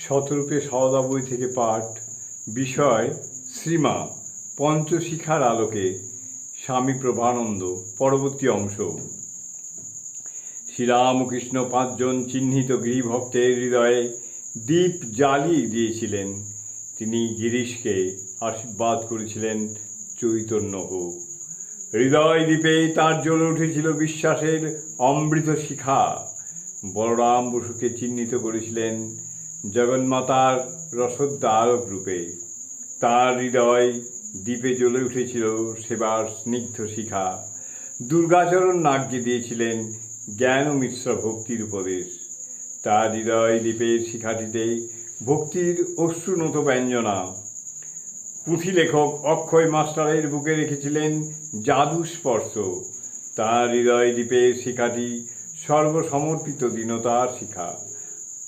শতরূপে সওদা বই থেকে পাঠ, বিষয়, শ্রীমা, পঞ্চশিখার আলোকে স্বামী প্রভানন্দ, পরবর্তী অংশ। শ্রীরামকৃষ্ণ পাঁচজন চিহ্নিত গিরিভক্তের হৃদয়ে দীপ জ্বালিয়ে দিয়েছিলেন। তিনি গিরিশকে আশীর্বাদ করেছিলেন চৈতন্য হোক হৃদয় দ্বীপে তার জ্বলে উঠেছিল বিশ্বাসের অমৃত শিখা। বলরাম বসুকে চিহ্নিত করেছিলেন জগন্মাতার রসোদ্ধারক রূপে তার হৃদয় দ্বীপে জ্বলে উঠেছিল সেবার স্নিগ্ধ শিখা। দুর্গাচরণ নাগকে দিয়েছিলেন জ্ঞান ও মিশ্র ভক্তির উপদেশ। তার হৃদয় দ্বীপের শিখাটিতে ভক্তির অশ্রুনত ব্যঞ্জনা। পুঁথি লেখক অক্ষয় মাস্টারের বুকে রেখেছিলেন জাদু স্পর্শ। তার হৃদয় দ্বীপের শিখাটি সর্বসমর্পিত দীনতার শিখা।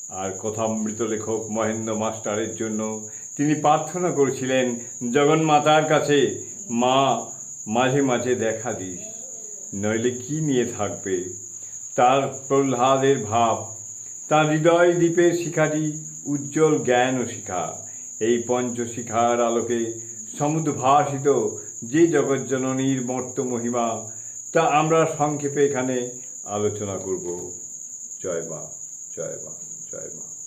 আর কথামৃত লেখক মহেন্দ্র মাস্টারের জন্য তিনি প্রার্থনা করেছিলেন জগন্মাতার কাছে মা, মাঝে মাঝে দেখা দিস, নইলে কি নিয়ে থাকবে? তার প্রহ্লাদের ভাব, তার হৃদয় দ্বীপের শিখাটি উজ্জ্বল জ্ঞান ও শিখা। এই পঞ্চশিখার আলোকে সমুদ্ভাসিত যে জগজ্জননীর মর্ত মহিমা, তা আমরা সংক্ষেপে এখানে আলোচনা করব। জয় মা। जय माँ जय माँ।